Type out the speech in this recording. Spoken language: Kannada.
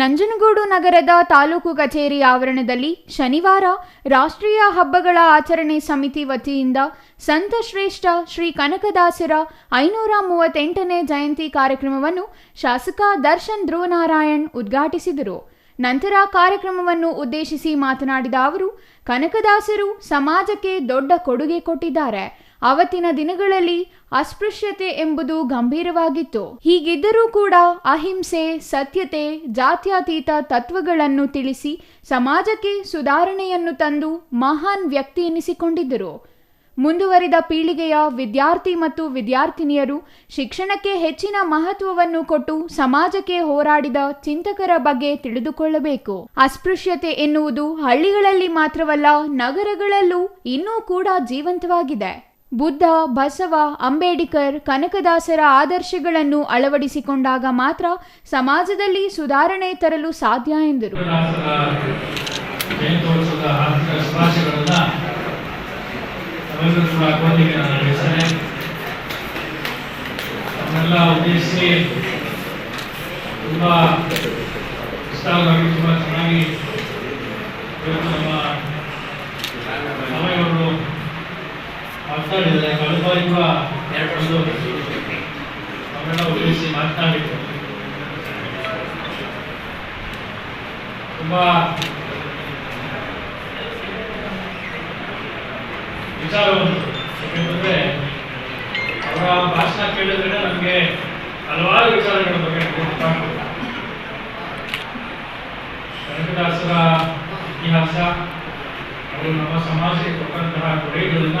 ನಂಜನಗೂಡು ನಗರದ ತಾಲೂಕು ಕಚೇರಿ ಆವರಣದಲ್ಲಿ ಶನಿವಾರ ರಾಷ್ಟ್ರೀಯ ಹಬ್ಬಗಳ ಆಚರಣೆ ಸಮಿತಿ ವತಿಯಿಂದ ಸಂತ ಶ್ರೇಷ್ಠ ಶ್ರೀ ಕನಕದಾಸರ ಐನೂರ ಮೂವತ್ತೆಂಟನೇ ಜಯಂತಿ ಕಾರ್ಯಕ್ರಮವನ್ನು ಶಾಸಕ ದರ್ಶನ್ ಧ್ರುವನಾರಾಯಣ್ ಉದ್ಘಾಟಿಸಿದರು. ನಂತರ ಕಾರ್ಯಕ್ರಮವನ್ನು ಉದ್ದೇಶಿಸಿ ಮಾತನಾಡಿದ ಅವರು, ಕನಕದಾಸರು ಸಮಾಜಕ್ಕೆ ದೊಡ್ಡ ಕೊಡುಗೆ ಕೊಟ್ಟಿದ್ದಾರೆ. ಅವತ್ತಿನ ದಿನಗಳಲ್ಲಿ ಅಸ್ಪೃಶ್ಯತೆ ಎಂಬುದು ಗಂಭೀರವಾಗಿತ್ತು. ಹೀಗಿದ್ದರೂ ಕೂಡ ಅಹಿಂಸೆ, ಸತ್ಯತೆ, ಜಾತ್ಯತೀತ ತತ್ವಗಳನ್ನು ತಿಳಿಸಿ ಸಮಾಜಕ್ಕೆ ಸುಧಾರಣೆಯನ್ನು ತಂದು ಮಹಾನ್ ವ್ಯಕ್ತಿ ಎನಿಸಿಕೊಂಡಿದ್ದರು. ಮುಂದುವರಿದ ಪೀಳಿಗೆಯ ವಿದ್ಯಾರ್ಥಿ ಮತ್ತು ವಿದ್ಯಾರ್ಥಿನಿಯರು ಶಿಕ್ಷಣಕ್ಕೆ ಹೆಚ್ಚಿನ ಮಹತ್ವವನ್ನು ಕೊಟ್ಟು ಸಮಾಜಕ್ಕೆ ಹೋರಾಡಿದ ಚಿಂತಕರ ಬಗ್ಗೆ ತಿಳಿದುಕೊಳ್ಳಬೇಕು. ಅಸ್ಪೃಶ್ಯತೆ ಎನ್ನುವುದು ಹಳ್ಳಿಗಳಲ್ಲಿ ಮಾತ್ರವಲ್ಲ ನಗರಗಳಲ್ಲೂ ಇನ್ನೂ ಕೂಡ ಜೀವಂತವಾಗಿದೆ. ಬುದ್ಧ, ಬಸವ, ಅಂಬೇಡ್ಕರ್, ಕನಕದಾಸರ ಆದರ್ಶಗಳನ್ನು ಅಳವಡಿಸಿಕೊಂಡಾಗ ಮಾತ್ರ ಸಮಾಜದಲ್ಲಿ ಸುಧಾರಣೆ ತರಲು ಸಾಧ್ಯ ಎಂದರು. ತುಂಬ ಚೆನ್ನಾಗಿ ಹಾರ್ದಿಕ ಶುಭಾಶಯಗಳನ್ನ ತಮ್ಮೆಲ್ಲರೂ ಕೂಡ ಕೋರಿಕೆ ನಾನು ನಡೆಸ್ತೇನೆ ತಮ್ಮೆಲ್ಲ ಉದ್ದೇಶಿಸಿ ತುಂಬಾ ವಿಸ್ತಾರವಾಗಿ ತುಂಬಾ ಚೆನ್ನಾಗಿ ಇವತ್ತು ನಮ್ಮ ಸಮಯವನ್ನು ಮಾತನಾಡಿದ್ದಾರೆ ಕಳೆದ ಬಾರಿ ಎರಡು ಒಂದು ತಮ್ಮೆಲ್ಲ ಉದ್ದೇಶಿಸಿ ಮಾತನಾಡಿದ್ರು ತುಂಬಾ ವಿಚಾರವನ್ನು ಯಾಕೆಂತಂದ್ರೆ ಅವರ ಭಾಷಣ ಕೇಳಿದ್ರೆ ನಮಗೆ ಹಲವಾರು ವಿಚಾರಗಳ ಬಗ್ಗೆ ಕನಕದಾಸರ ಇತಿಹಾಸ, ಅವರು ನಮ್ಮ ಸಮಾಜಕ್ಕೆ ಕೊಟ್ಟಂತಹ ಕೊಡುಗೆಗಳನ್ನ